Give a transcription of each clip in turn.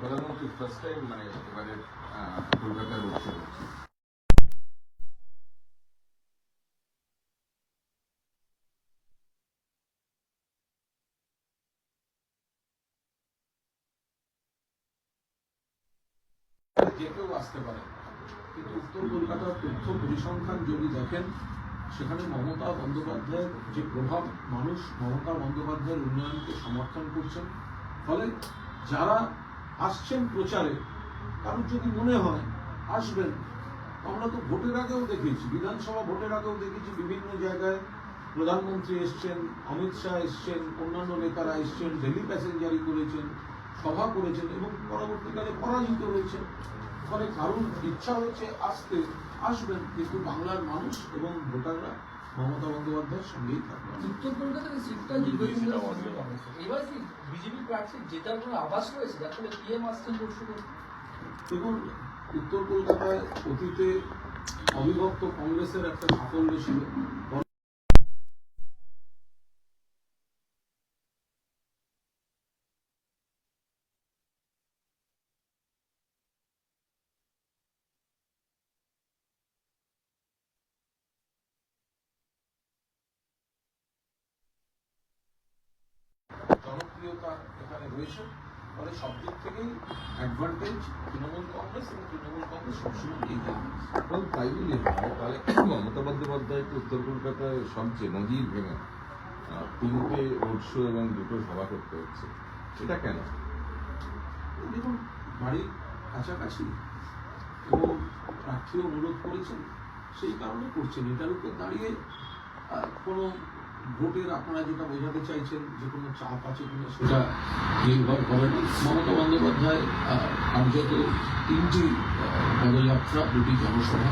মানে যে কেউ আসতে পারে। কিন্তু উত্তর কলকাতার তথ্য পরিসংখ্যান যদি দেখেন, সেখানে মমতা বন্দ্যোপাধ্যায়ের যে প্রভাব, মানুষ মমতা বন্দ্যোপাধ্যায়ের উন্নয়নকে সমর্থন করছেন। ফলে যারা আসছেন প্রচারে কারোর যদি মনে হয়, আসবেন। আমরা তো ভোটের আগেও দেখেছি, বিধানসভা ভোটের আগেও দেখেছি বিভিন্ন জায়গায় প্রধানমন্ত্রী এসছেন, অমিত শাহ এসছেন, অন্যান্য নেতারা এসছেন ডেলি প্যাসেঞ্জারি করেছেন, সভা করেছেন এবং পরবর্তীকালে পরাজিত হয়েছেন। ফলে কারণ ইচ্ছা হয়েছে আসতে, আসবেন। কিন্তু বাংলার মানুষ এবং ভোটাররা মমতা বন্দ্যোপাধ্যায়ের সঙ্গেই থাকবে। উত্তর কলকাতার সিটটা দীর্ঘদিন ধরে এবার কি বিজেপি প্রার্থী জেতার কোনো আভাস রয়েছে? যার ফলে পিএম আসছেন পরশু দেখুন উত্তর কলকাতায় অতীতে অবিভক্ত কংগ্রেসের একটা সাফল্য ছিল। জনপ্রিয়তা এখানে রয়েছে। ফলে সব দিক থেকেই অ্যাডভান্টেজ তৃণমূল কংগ্রেস এবং তৃণমূল কংগ্রেস সবসময় এগিয়ে। এখন তাই যদি হয় তাহলে মমতা বন্দ্যোপাধ্যায়কে উত্তর কলকাতায় সবচেয়ে নজির ভেঙে তিনটে রোড শো এবং দুটো সভা করতে হচ্ছে। এটা কেন? দেখুন বাড়ির কাছাকাছি এবং প্রার্থীও অনুরোধ করেছেন সেই কারণে করছেন। এটার উপর দাঁড়িয়ে কোনো ভোটের আপনারা যেটা বোঝাতে চাইছেন যে কোনো চাপ আছে কিনা সেটা নির্ভর করে। না মমতা বন্দ্যোপাধ্যায় কার্যত তিনটি পদযাত্রা দুটি জনসভা।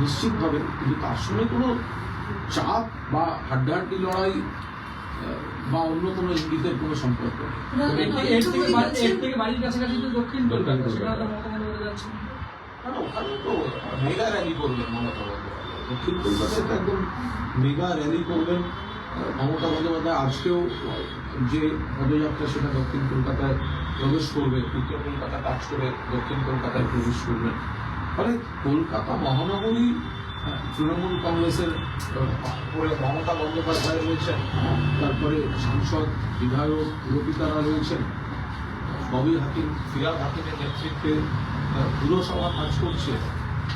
নিশ্চিতভাবে কিন্তু তার সঙ্গে কোনো চাপ বা হাড্ডাহাড্ডি লড়াই বা অন্য কোনো ইঙ্গিতের কোনো সম্পর্ক নেই। ওখানে তো মেগা র্যালি করবেন মমতা বন্দ্যোপাধ্যায়। কলকাতায় তো একদম মেগা র্যালি করবেন মমতা বন্দ্যোপাধ্যায়। আজকেও যে পদযাত্রা সেটা দক্ষিণ কলকাতায় প্রবেশ করবে উত্তর কলকাতা কাজ করে দক্ষিণ কলকাতায় প্রবেশ করবেন। ফলে কলকাতা মহানগরী তৃণমূল কংগ্রেসের উপরে মমতা বন্দ্যোপাধ্যায় রয়েছেন, তারপরে সাংসদ, বিধায়ক, পুরপিতারা রয়েছেন, ববি হাকিম, ফিরাদ হাকিমের নেতৃত্বে পুরসভা কাজ করছে।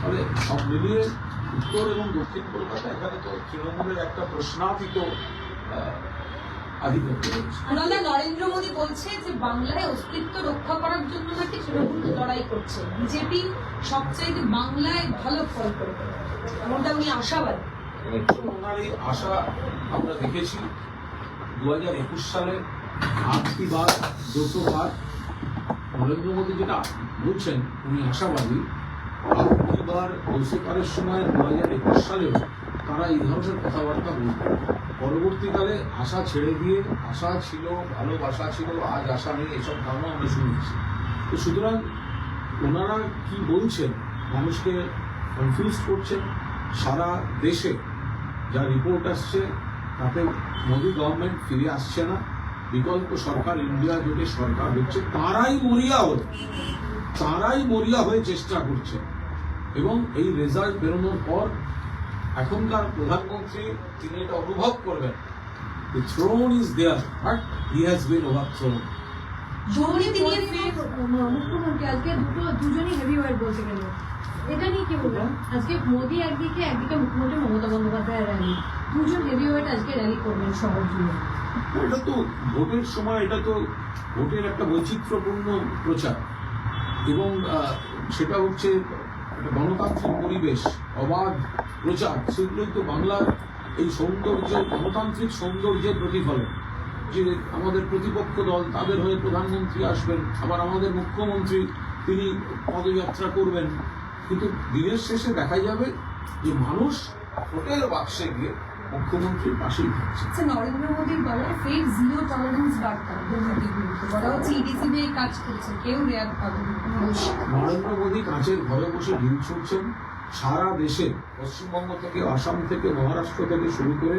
ফলে সব মিলিয়ে উত্তর এবং দক্ষিণ কলকাতা এখানে তো তৃণমূলের একটা প্রশ্নাতীত নরেন্দ্র মোদী বলছে যে বাংলায় অস্তিত্ব রক্ষা করার জন্য নাকি তৃণমূল লড়াই করছে। বিজেপি সবচাইতে বাংলায় ভালো ফল করবে। এমনটা উনি আশাবাদী। ওনার এই আশা আমরা দেখেছি দু হাজার একুশ সালে আটটি বার দুটো বার নরেন্দ্র মোদী যেটা বলছেন উনি আশাবাদী আটটিবার দোষেকারের সময় দু হাজার একুশ সালেও তারা এই ধরনের কথাবার্তা বলতেন। পরবর্তীকালে আশা ছেড়ে দিয়ে, আশা ছিল, ভালোবাসা ছিল, আজ আশা নেই, এসব ধারণা আমরা শুনেছি তো সুতরাং ওনারা কি বলছেন? মানুষকে কনফিউজ করছেন। সারা দেশে যা রিপোর্ট আসছে, তাতে মোদি গভর্নমেন্ট ফিরে আসছে না। বিকল্প সরকার ইন্ডিয়া জোটে সরকার হচ্ছে। তারাই মরিয়া হয়ে, তারাই মরিয়া হয়ে চেষ্টা করছে। এবং এই রেজাল্ট বেরোনোর পর এখনকার প্রধানমন্ত্রী তিনি এটা অনুভব করবেন। The throne is there, but he has been overthrown. নিয়ে মুখ্যমন্ত্রী আজকে দুটো দুজনই হেভি ওয়েট বলতে গেলে। এটা নিয়ে কি বলবেন? আজকে মোদি একদিকে একদিকে মুখ্যমন্ত্রী মমতা বন্দ্যোপাধ্যায়ের র্যালি দুজন হেভি ওয়েট আজকে র্যালি করবেন শহর জুড়ে। এটা তো ভোটের সময় এটা তো ভোটের একটা বৈচিত্র্যপূর্ণ প্রচার। এবং সেটা হচ্ছে গণতান্ত্রিক পরিবেশ, অবাধ প্রচার সেগুলোই তো বাংলার এই সৌন্দর্য, গণতান্ত্রিক সৌন্দর্যের প্রতিফলন। যে আমাদের প্রতিপক্ষ দল, তাদের হয়ে প্রধানমন্ত্রী আসবেন, আবার আমাদের মুখ্যমন্ত্রী, তিনি পদযাত্রা করবেন। কিন্তু দিনের শেষে দেখা যাবে যে মানুষ হোটেল বাক্সে গিয়ে মুখ্যমন্ত্রীর পাশেই থাকছে আচ্ছা নরেন্দ্র মোদীর ফেক জিরো টলারেন্স বার্তা দুর্নীতির বিরুদ্ধে। বলা হচ্ছে ইডিসি দিয়ে কাজ করছে কেউ পাবে। নরেন্দ্র মোদী কাঁচের ঘরে বসে ঢিল ছুটছেন সারা দেশে পশ্চিমবঙ্গ থেকে আসাম থেকে মহারাষ্ট্র থেকে শুরু করে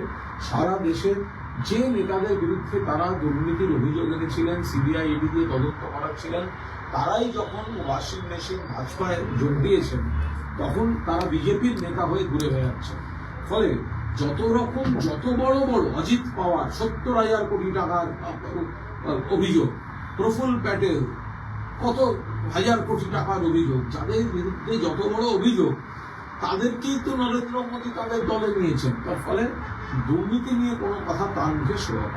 সারা দেশের যে নেতাদের বিরুদ্ধে তারা দুর্নীতির অভিযোগ এনেছিলেন সিবিআই ইডি দিয়ে তদন্ত করাচ্ছিলেন তারাই যখন ওয়াশিং মেশিন ভাজপায় যোগ দিয়েছেন তখন তারা বিজেপির নেতা হয়ে ঘুরে বেড়াচ্ছেন। ফলে যত রকম, যত বড় বড় অজিত পাওয়ার, সত্তর হাজার কোটি টাকার অভিযোগ প্রফুল্ল প্যাটেল, কত হাজার কোটি টাকার অভিযোগ, যাদের বিরুদ্ধে যত বড় অভিযোগ, তাদেরকেই তো নরেন্দ্র মোদী তাদের দলে নিয়েছেন। তার ফলে দুর্নীতি নিয়ে কোনো কথা তার মুখে শোনা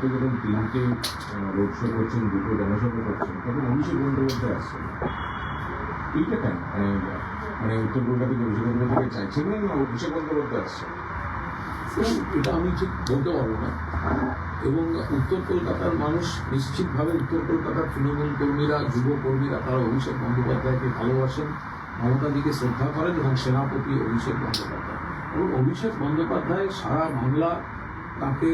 যখন তিনটে। এইটা কেন? মানে উত্তর কলকাতাকে অভিষেক বন্দ্যোপাধ্যায় চাইছেন না না অভিষেক বন্দ্যোপাধ্যায় আসছে এটা আমি ঠিক বলতে পারব না। এবং উত্তর কলকাতার মানুষ নিশ্চিতভাবে উত্তর কলকাতার তৃণমূল কর্মীরা যুব কর্মীরা তারা অভিষেক বন্দ্যোপাধ্যায়কে ভালোবাসেন মমতাদিকে শ্রদ্ধা করেন এবং সেনাপতি অভিষেক বন্দ্যোপাধ্যায়। এবং অভিষেক বন্দ্যোপাধ্যায় সারা বাংলা তাকে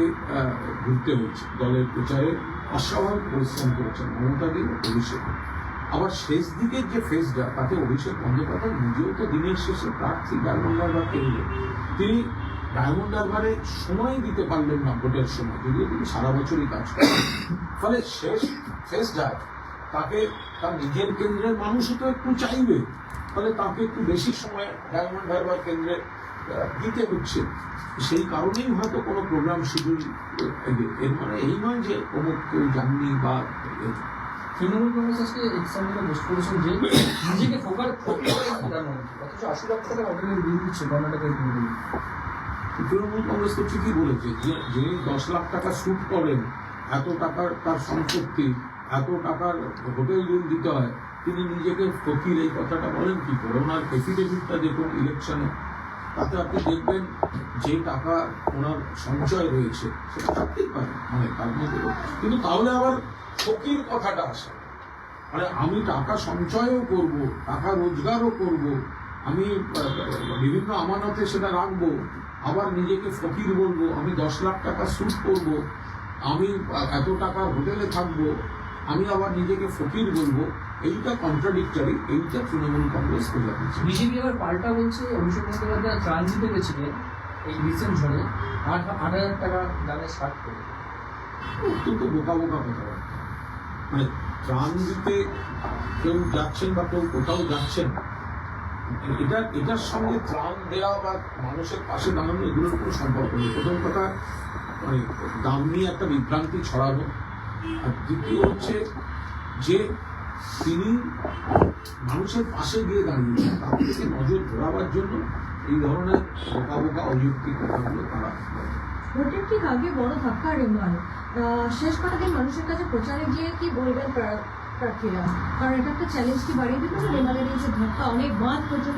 ঘুরতে হয়েছে দলের প্রচারে অস্বাভাবিক পরিশ্রম করেছেন মমতা মমতাদি অভিষেক। আবার শেষ দিকের যে ফেজটা তাতে অভিষেক বন্দ্যোপাধ্যায় নিজেও তো দিনের শেষে প্রার্থী ডায়মন্ড হারবার কেন্দ্রে তিনি ডায়মন্ড হারবারে সময় দিতে পারলেন না ভোটের সময়, যদিও তিনি সারা বছরই কাজ করেন। ফলে শেষ ফেজটায় তাকে তার নিজের কেন্দ্রের মানুষও তো একটু চাইবে। ফলে তাকে একটু বেশি সময় ডায়মন্ড হারবার কেন্দ্রে দিতে হচ্ছে। সেই কারণেই হয়তো কোনো প্রোগ্রাম শিডিউল এর মানে এই নয় যে অমুক কেউ যাননি বা। তৃণমূল কংগ্রেস আজকে এক্সাম্পলে পোস্ট করেছেন যে নিজেকে ফোকাস অথচ আশি লাখ টাকা হোটেলের বিল দিচ্ছে কর্ণাটকের তৃণমূল কংগ্রেস তো ঠিকই বলেছে যে যিনি দশ লাখ টাকা সুট করেন, এত টাকার তার সম্পত্তি, এত টাকার হোটেল বিল দিতে হয়, তিনি নিজেকে ফকির, এই কথাটা বলেন কি? করে ওনার এফিডেভিটটা দেখুন ইলেকশনে তাতে আপনি দেখবেন যে টাকা ওনার সঞ্চয় রয়েছে সেটা থাকতেই পারে মানে তার মধ্যে। কিন্তু তাহলে আবার ফকির কথাটা আসে। মানে আমি টাকা সঞ্চয়ও করব টাকা রোজগারও করব আমি বিভিন্ন আমানতে সেটা রাখব আবার নিজেকে ফকির বলব আমি দশ লাখ টাকা সুদ করব আমি এত টাকা হোটেলে থাকব আমি আবার নিজেকে ফকির বলব এইটা কন্ট্রাডিক্টরি এইটা তৃণমূল কংগ্রেস করে দিচ্ছে বিজেপি এবার পাল্টা বলছে অভিষেক বন্দ্যোপাধ্যায় ত্রাণ দিতে গেছিলেন এই রিসেন্ট ঝড়ে আট হাজার টাকা দামে শার্ট করে অত্যন্ত বোকা বোকা কথাবার্তা। মানে ত্রাণ দিতে কেউ যাচ্ছেন বা কেউ কোথাও যাচ্ছেন, এটা, এটার সঙ্গে ত্রাণ দেওয়া বা মানুষের পাশে দাঁড়ানো, এগুলোর কোনো সম্পর্ক নেই। প্রথম কথা মানে দাম নিয়ে একটা বিভ্রান্তি ছড়ানো। আর দ্বিতীয় হচ্ছে যে তিনি মানুষের পাশে গিয়ে দাঁড়িয়েছেন, তার থেকে নজর ঘোরাবার জন্য এই ধরনের বোকা বোকা অযৌক্তিক কথাগুলো তারা। ভোটের ঠিক আগে বড় ধাক্কা রেমাল শেষ দিন মানুষের কাছে প্রচারে গিয়ে কি বলবেন কারণ এটা একটা বাড়িয়ে যে অনেক পর্যন্ত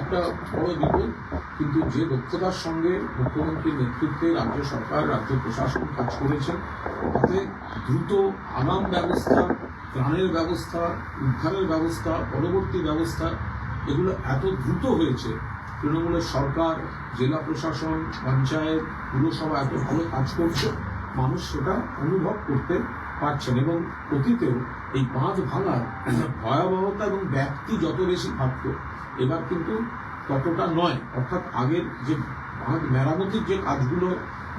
একটা বিপদ কিন্তু যে দক্ষতার সঙ্গে মুখ্যমন্ত্রীর নেতৃত্বে রাজ্য সরকার, রাজ্য প্রশাসন কাজ করেছেন তাতে দ্রুত আগাম ব্যবস্থা, ত্রাণের ব্যবস্থা, উদ্ধারের ব্যবস্থা, পরবর্তী ব্যবস্থা, এগুলো এত দ্রুত হয়েছে তৃণমূলের সরকার, জেলা প্রশাসন, পঞ্চায়েত, পুরসভা এত ভালো কাজ করছে, মানুষ সেটা অনুভব করতে পারছেন এবং অতীতেও এই বাঁধ ভাঙার ভয়াবহতা এবং ব্যক্তি যত বেশি থাকত, এবার কিন্তু ততটা নয়। অর্থাৎ আগের যে বাঁধ মেরামতির যে কাজগুলো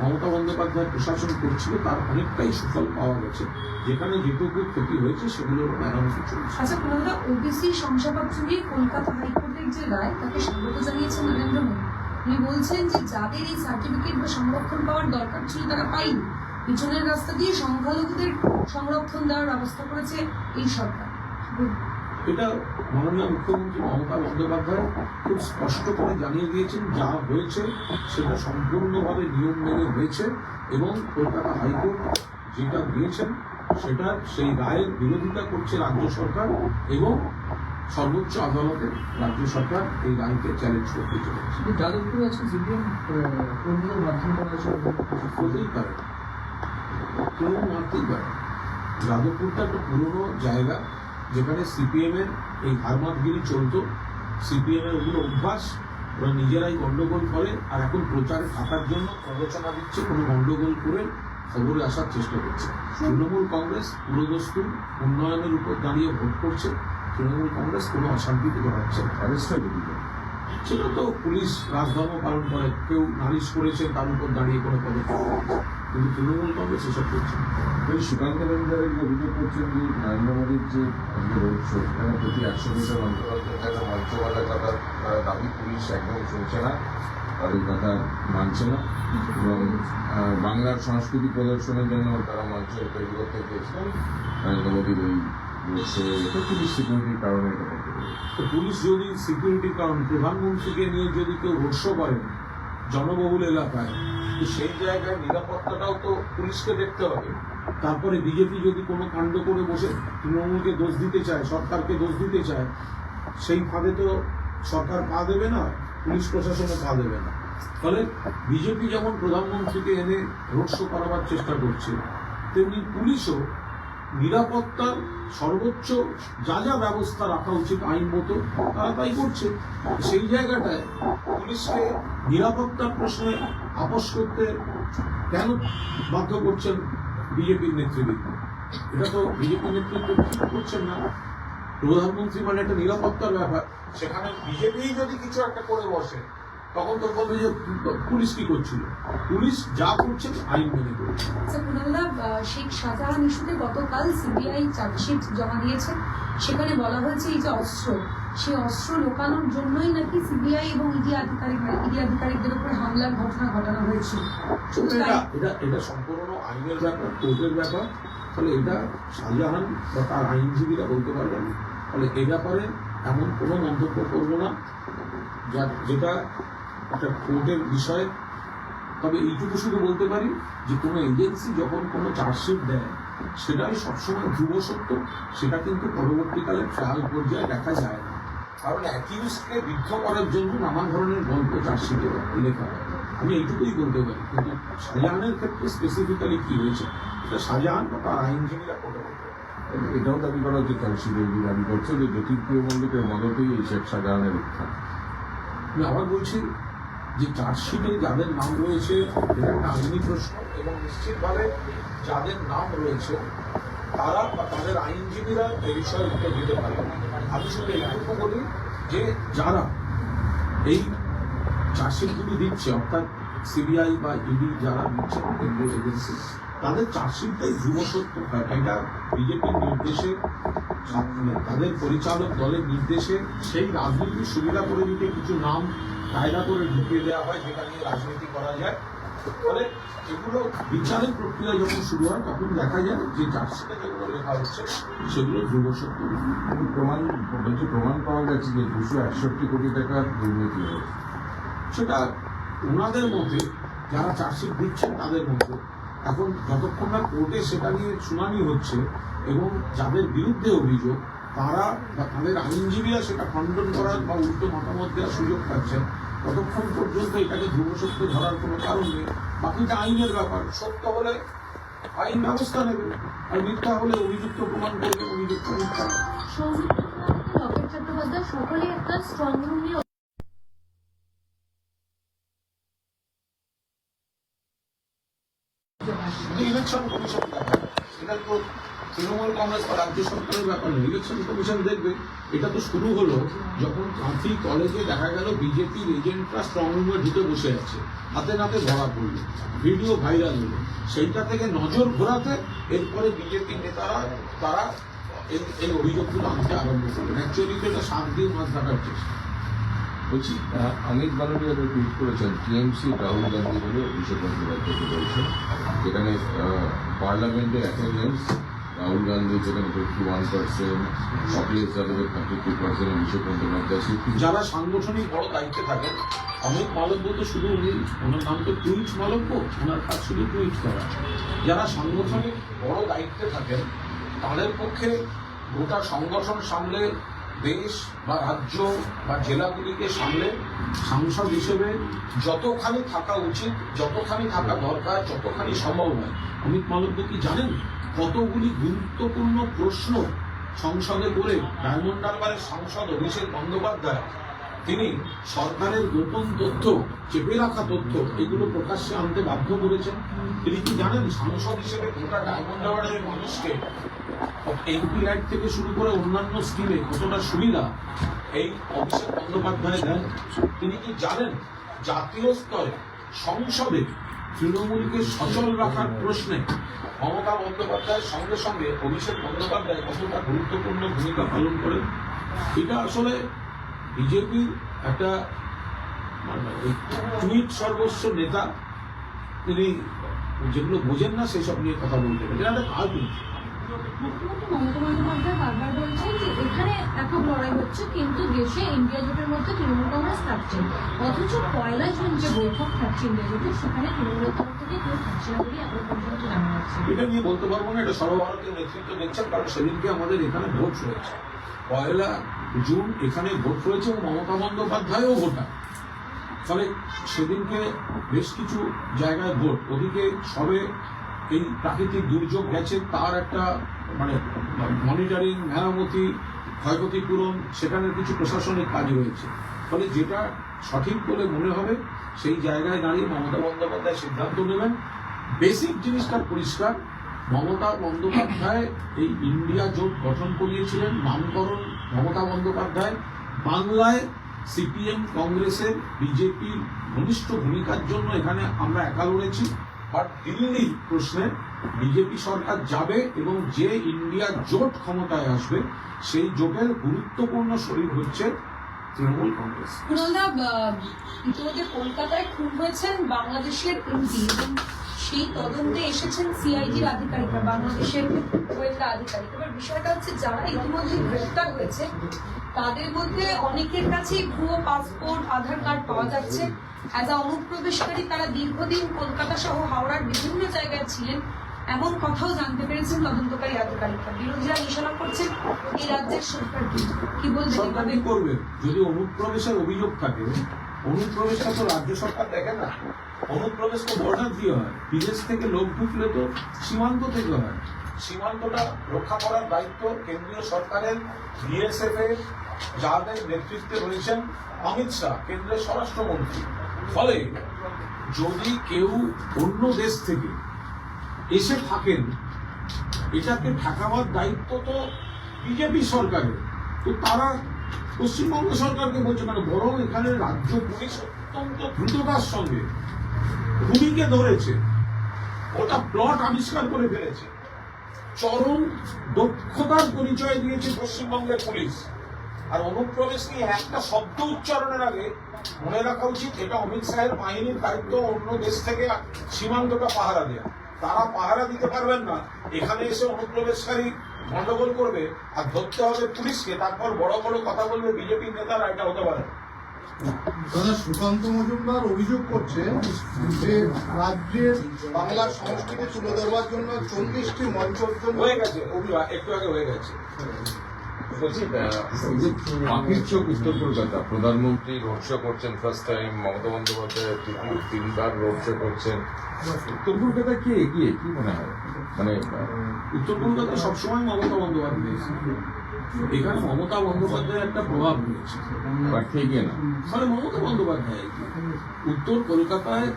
মমতা বন্দ্যোপাধ্যায় প্রশাসন করছিল, তার অনেকটাই সুফল পাওয়া গেছে। যেখানে যেটুকু ক্ষতি হয়েছে, সেগুলোর মেরামতি চলছে। আচ্ছা কোনটা ওবিসি শংসাপত্র চুরিয়ে কলকাতা হাইকোর্টের যে রায়, তাকে স্বাগত জানিয়েছেন নরেন্দ্র মোদী। উনি বলছেন যে যাদের এই সার্টিফিকেট বা সংরক্ষণ পাওয়ার দরকার ছিল, তারা পায়নি। পিছনের রাস্তা দিয়ে সংখ্যালঘুদের সংরক্ষণ দেওয়ার ব্যবস্থা করেছে এই সরকার। এটা মাননীয় মুখ্যমন্ত্রী মমতা বন্দ্যোপাধ্যায় খুব স্পষ্ট করে জানিয়ে দিয়েছেন যা হয়েছে সেটা সম্পূর্ণভাবে নিয়ম মেনে হয়েছে এবং কলকাতা হাইকোর্ট যেটা দিয়েছেন সেটা সেই রায়ের বিরোধিতা করছে রাজ্য সরকার এবং সর্বোচ্চ আদালতে রাজ্য সরকার এই রায়কে চ্যালেঞ্জ করতে চলেছে। কিন্তু যাদবপুরে আজকে সিপিএম কর্মীদের মাধ্যমে করা হতেই পারে। কেউ মারতেই পারে। যাদবপুরটা একটা পুরোনো জায়গা যেখানে সিপিএম এর এই হারমাতগিরি চলতো। সিপিএম এর ওগুলো অভ্যাস, ওরা নিজেরাই গন্ডগোল করে, আর এখন প্রচারে থাকার জন্য প্ররোচনা দিচ্ছে, কোনো গন্ডগোল করে খবরে আসার চেষ্টা করছে। তৃণমূল কংগ্রেস, পুরোদস্তুর উন্নয়নের উপর দাঁড়িয়ে ভোট করছে। তৃণমূল কংগ্রেস কোনো অশান্তিতে জড়াচ্ছে না। অ্যারেস্ট হয় সেটা তো পুলিশ রাজধর্ম পালন করে। কেউ নালিশ করেছে, তার উপর দাঁড়িয়ে কোনো পদক্ষেপ। কিন্তু তৃণমূল কংগ্রেস এসব করছে সুকান্ত মজুমদারের অভিযোগ করছেন যে নরেন্দ্র মোদীর যে রোড শো সেখানে প্রতি একশো মিটার অন্তর একটা কথার আহ, দাবি পুলিশ একদম শুনছে না তাদের কথা মানছে না। এবং বাংলার সংস্কৃতি প্রদর্শনের জন্য তারা মঞ্চ তৈরি করতে চেয়েছিলেন নরেন্দ্র মোদীর ওই রোড শো পুলিশ সিকিউরিটির কারণে এটা তো পুলিশ যদি সিকিউরিটির কারণ প্রধানমন্ত্রীকে নিয়ে যদি কেউ রোডশো করেন জনবহুল এলাকায় তো সেই জায়গায় নিরাপত্তাটাও তো পুলিশকে দেখতে হবে। তারপরে বিজেপি যদি কোনো কাণ্ড করে বসে, তৃণমূলকে দোষ দিতে চায়, সরকারকে দোষ দিতে চায়, সেই ফাঁদে তো সরকার পা দেবে না, পুলিশ প্রশাসনও পা দেবে না। ফলে বিজেপি যেমন প্রধানমন্ত্রীকে এনে রোডশো করাবার চেষ্টা করছে, তেমনি পুলিশও নিরাপত্তার সর্বোচ্চ যা যা ব্যবস্থা রাখা উচিত আইন মতো, তারা তাই করছে। সেই জায়গাটায় পুলিশকে নিরাপত্তার প্রশ্নে আপোষ করতে কেন বাধ্য করছেন বিজেপির নেতৃবৃন্দ? এটা তো বিজেপি নেতৃত্ব ঠিক করছেন না। প্রধানমন্ত্রী মানে একটা নিরাপত্তার ব্যাপার। সেখানে বিজেপি যদি কিছু একটা করে বসে তখন তো বলবে যে পুলিশ কি করছিল? পুলিশ যা করছে আইন মেনে করছে। আচ্ছা শেখ শাহজাহান ইস্যুতে গতকাল সিবিআই চার্জশিট জমা দিয়েছে। সেখানে বলা হয়েছে এই যে অস্ত্র সেই অস্ত্র লোকানোর জন্যই নাকি সিবিআই এবং ইডি আধিকারিক ইডি আধিকারিকদের উপরে হামলার ঘটনা ঘটানো হয়েছিল এটা এটা সম্পূর্ণ আইনের ব্যাপার কোর্টের ব্যাপার। ফলে এটা শাহজাহান বা তার আইনজীবীরা বলতে পারবেন। ফলে এ ব্যাপারে এমন কোনো মন্তব্য করব না। যা যেটা একটা কোর্টের বিষয়। তবে এইটুকু শুধু বলতে পারি যে কোনো এজেন্সি যখন কোনো চার্জশিট দেয়, সেটাই সবসময় ধ্রুব সত্য, সেটা কিন্তু পরবর্তীকালে ট্রায়াল পর্যায়ে দেখা যায় না। কারণ অ্যাকিউজকে বিদ্ধ করার জন্য নানা ধরনের গল্প চার্জশিটে লেখা হয়। আমি এইটুকুই বলতে পারি। কিন্তু শাহজাহানের ক্ষেত্রে স্পেসিফিক্যালি কি হয়েছে? সেটা শাহজাহান বা তার আইনজীবীরা করে বলতে পারে। এটাও দাবি করা হচ্ছে চার্জশিটের দাবি করছে যে জ্যোতিপ্রিয় মল্লিকের মদতেই এই শেখ শাহজাহানের উত্থান। আমি আবার বলছি যে চার্জশিটে যাদের নাম রয়েছে এটা একটা আইনি প্রশ্ন এবং নিশ্চিতভাবে যাদের নাম রয়েছে, তারা বা তাদের আইনজীবীরা এই বিষয়ে উত্তর দিতে পারে। আমি শুধু এইটুকু বলি যে যারা এই চার্জশিটগুলি দিচ্ছে, অর্থাৎ সিবিআই বা ইডি যারা দিচ্ছে কেন্দ্রীয় এজেন্সি, তাদের চার্জশিটটাই ধ্রুব সত্য হয়। এটা বিজেপির নির্দেশে মানে তাদের পরিচালক দলের নির্দেশে সেই রাজনীতির সুবিধা করে দিতে কিছু নাম কায়দা করে ঢুকিয়ে দেওয়া হয় যেটা নিয়ে রাজনীতি করা যায়। ফলে এগুলো বিচারের প্রক্রিয়া যখন শুরু হয় তখন দেখা যায় যে চার্জশিটে যেগুলো লেখা হচ্ছে সেগুলো ধ্রুব সত্য প্রমাণ বলছে প্রমাণ পাওয়া গেছে যে দুশো একষট্টি কোটি টাকার দুর্নীতি হয়েছে। সেটা ওনাদের মধ্যে যারা চার্জশিট দিচ্ছেন তাদের মধ্যে। এখন যতক্ষণ না কোর্টে সেটা নিয়ে শুনানি হচ্ছে এবং যাদের বিরুদ্ধে অভিযোগ তারা বা তাদের আইনজীবীরা সেটা খণ্ডন করার বা উল্টো মতামত দেওয়ার সুযোগ পাচ্ছেন ততক্ষণ পর্যন্ত এটাকে ধ্রুব সত্য ধরার কোনো কারণ নেই। বাকিটা আইনের ব্যাপার, সত্য হলে আইন ব্যবস্থা নেবে আর মিথ্যা হলে অভিযুক্ত প্রমাণ করবে অভিযুক্ত মিথ্যা। সকলে একটা ইলেকশন কমিশন দেখা তৃণমূল কংগ্রেস বা রাজ্য সরকারের ব্যাপার নয় ইলেকশন কমিশন দেখবে। এটা তো শুরু হলো যখন কাঁথি কলেজে দেখা গেল বিজেপির এজেন্টরা স্ট্রং রুমে ঢুকে বসে আছে। হাতে নাতে ধরা পড়ল, ভিডিও ভাইরাল হলো। সেইটা থেকে নজর ঘোরাতে এরপরে বিজেপি নেতারা, তারা এই অভিযোগগুলো আনতে আরম্ভ করলেন। অ্যাকচুয়ালি তো এটা দিন মাছ রাখার চেষ্টা। বলছি? বানারিয়া তো টুইট করেছেন, টিএমসি, রাহুল গান্ধী বলে অভিষেক বন্দ্যোপাধ্যায়কে বলছেন। যেখানে পার্লামেন্টের অ্যাটেন্ডেন্স রাহুল গান্ধী যেখানে ফিফটি ওয়ান পার্সেন্ট অখিলেশ যাদবের thirty two percent Abhishek Bandyopadhyay যারা সাংগঠনিক বড় দায়িত্বে থাকেন, অমিত মালব্য তো শুধু উনি, ওনার নাম তো টুইট মালব্য, ওনার কাজ শুধু টুইট করা। যারা সাংগঠনিক বড় দায়িত্বে থাকেন, তাদের পক্ষে গোটা সংগঠন সামলে দেশ বা রাজ্য বা জেলাগুলিকে সামলে সাংসদ হিসেবে যতখানি থাকা উচিত, যতখানি থাকা দরকার, যতখানি সম্ভব হয় অমিত মালব্য কি জানেন কতগুলি গুরুত্বপূর্ণ প্রশ্ন সংসদে করে ডায়মন্ড হারবারের সাংসদ অভিষেক বন্দ্যোপাধ্যায় তিনি সরকারের গোপন তথ্য, চেপে রাখা তথ্য, এগুলো প্রকাশ্যে আনতে বাধ্য করেছেন। তিনি কি জানেন, সাংসদ হিসেবে গোটা ডায়মন্ড মানুষকে এমপি রাইট থেকে শুরু করে অন্যান্য স্কিমে কতটা সুবিধা, এই অভিষেক বন্দ্যোপাধ্যায় দেন? তিনি কি জানেন, জাতীয় স্তরে সংসদে তৃণমূলকে সচল রাখার প্রশ্নে মমতা বন্দ্যোপাধ্যায়ের সঙ্গে সঙ্গে অভিষেক বন্দ্যোপাধ্যায় কতটা গুরুত্বপূর্ণ ভূমিকা পালন করেন? এটা আসলে বিজেপির একটা মানে টুইট সর্বস্ব নেতা তিনি যেগুলো বোঝেন না সেসব নিয়ে কথা বলতে পারেন। এটা একটা কাল্পনিক মুখ্যমন্ত্রী মমতা বন্দ্যোপাধ্যায় বারবার বলছেন যে এখানে একক লড়াই হচ্ছে কিন্তু দেশে ইন্ডিয়া জোটের মধ্যে তৃণমূল কংগ্রেস থাকছে। অথচ পয়লা জুন যে বৈঠক থাকছে ইন্ডিয়া জোটের সেখানে তৃণমূলের তরফ থেকে কেউ থাকছে না বলে এখনও পর্যন্ত জানা যাচ্ছে। এটা নিয়ে বলতে পারব না এটা সর্বভারতীয় নেতৃত্ব দেখছেন কারণ সেদিনকে আমাদের এখানে ভোট রয়েছে। পয়লা জুন এখানে ভোট রয়েছে মমতা বন্দ্যোপাধ্যায়ও ভোটার। ফলে সেদিনকে বেশ কিছু জায়গায় ভোট। ওদিকে সবে এই প্রাকৃতিক দুর্যোগ গেছে, তার একটা মানে মনিটরিং মেরামতি, ক্ষয়ক্ষতি পূরণ, সেখানে কিছু প্রশাসনিক কাজ রয়েছে। ফলে যেটা সঠিক বলে মনে হবে, সেই জায়গায় দাঁড়িয়ে মমতা বন্দ্যোপাধ্যায় সিদ্ধান্ত নেবেন। বেসিক জিনিসটা পরিষ্কার মমতা বন্দ্যোপাধ্যায় এই ইন্ডিয়া জোট গঠন করিয়েছিলেন নামকরণ মমতা বন্দ্যোপাধ্যায়। বাংলায় সিপিএম কংগ্রেসের বিজেপির ঘনিষ্ঠ ভূমিকার জন্য এখানে আমরা একা লড়েছি। বাট দিল্লি প্রশ্নে, বিজেপি সরকার যাবে এবং যে ইন্ডিয়া জোট ক্ষমতায় আসবে, সেই জোটের গুরুত্বপূর্ণ শরীর হচ্ছে তৃণমূল কংগ্রেস। কলকাতায় খুন হয়েছেন বাংলাদেশের এমপি। সেই তদন্তে এসেছেন সিআইডির আধিকারিকরা, বাংলাদেশের গোয়েন্দা আধিকারিক। এবার বিষয়টা হচ্ছে যারা ইতিমধ্যে গ্রেফতার হয়েছে, তাদের মধ্যে অনেকের কাছে ভুয়ো পাসপোর্ট, আধার কার্ড পাওয়া যাচ্ছে। অ্যাজ আ অনুপ্রবেশকারী, তারা দীর্ঘদিন কলকাতা সহ হাওড়ার বিভিন্ন জায়গায় ছিলেন, এমন কথাও জানতে পেরেছেন তদন্তকারী আধিকারিকরা। বিরোধীরা নিশানা করছেন, এই রাজ্যের সরকার কি কি করবে? যদি অনুপ্রবেশের অভিযোগ থাকে অনুপ্রবেশটা তো রাজ্য সরকার দেখে না। অনুপ্রবেশ তো বর্ডার দিয়ে হয়। বিদেশ থেকে লোক ঢুকলে তো সীমান্ত থেকে হয়। সীমান্তটা রক্ষা করার দায়িত্ব কেন্দ্রীয় সরকারের বিএসএফ এর, যাদের নেতৃত্বে রয়েছেন অমিত শাহ কেন্দ্রের স্বরাষ্ট্রমন্ত্রী। ফলে যদি কেউ অন্য দেশ থেকে এসে থাকেন, এটাকে ঠেকাবার দায়িত্ব তো বিজেপি সরকারের। তো তারা পশ্চিমবঙ্গ সরকারকে বলছে মানে বরং এখানে রাজ্য পুলিশ অত্যন্ত দ্রুততার সঙ্গে খুনিকে ধরেছে। ওটা প্লট আবিষ্কার করে ফেলেছে। চরম দক্ষতার পরিচয় দিয়েছে পশ্চিমবঙ্গের পুলিশ। আর অনুপ্রবেশ নিয়ে একটা শব্দ উচ্চারণের আগে মনে রাখা উচিত, এটা অমিত শাহের বাহিনীর দায়িত্ব অন্য দেশ থেকে সীমান্তটা পাহারা দেয়া। তারা পাহারা দিতে পারবেন না। এখানে এসে অনুপ্রবেশকারী গন্ডগোল করবে আর ধরতে হবে পুলিশকে তারপর বড় বড় কথা বলবে বিজেপির নেতারা এটা হতে পারে। দাদা সুকান্ত মজুমদার অভিযোগ করছে যে রাজ্যের বাংলার সংস্কৃতি তুলে ধরবার জন্য চল্লিশটি মঞ্চ হয়ে গেছে একটু আগে হয়ে গেছে উত্তর কলকাতা, প্রধানমন্ত্রী রোড শো করছেন ফার্স্ট টাইম মমতা বন্দ্যোপাধ্যায় তিনবার রোড শো করছেন। উত্তর কলকাতা কি এগিয়ে? কি মনে হয়? মানে উত্তর কলকাতা সবসময় মমতা বন্দ্যোপাধ্যায় এখানে মমতা বন্দ্যোপাধ্যায়ের একটা প্রভাব রয়েছে। এগিয়ে না? মানে মমতা বন্দ্যোপাধ্যায় উত্তর কলকাতায়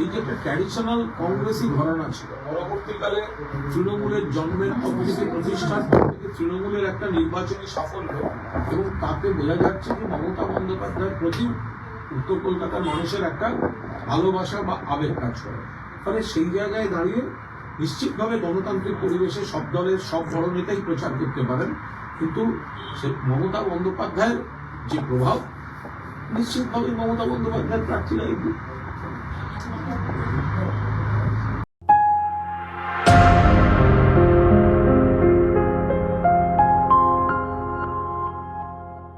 এই একটা ট্র্যাডিশনাল কংগ্রেসই ঘরানা ছিল। পরবর্তীকালে তৃণমূলের জন্মের থেকে প্রতিষ্ঠার পর থেকে তৃণমূলের একটা নির্বাচনী সাফল্য এবং তাতে বোঝা যাচ্ছে যে মমতা বন্দ্যোপাধ্যায়ের প্রতি উত্তর কলকাতার মানুষের একটা ভালোবাসা বা আবেগ কাজ করে। ফলে সেই জায়গায় দাঁড়িয়ে নিশ্চিতভাবে গণতান্ত্রিক পরিবেশে সব দলের, সব বড় নেতাই প্রচার করতে পারেন। কিন্তু সে মমতা বন্দ্যোপাধ্যায়ের যে প্রভাব, নিশ্চিতভাবে মমতা বন্দ্যোপাধ্যায়ের প্রার্থীরা Thank you.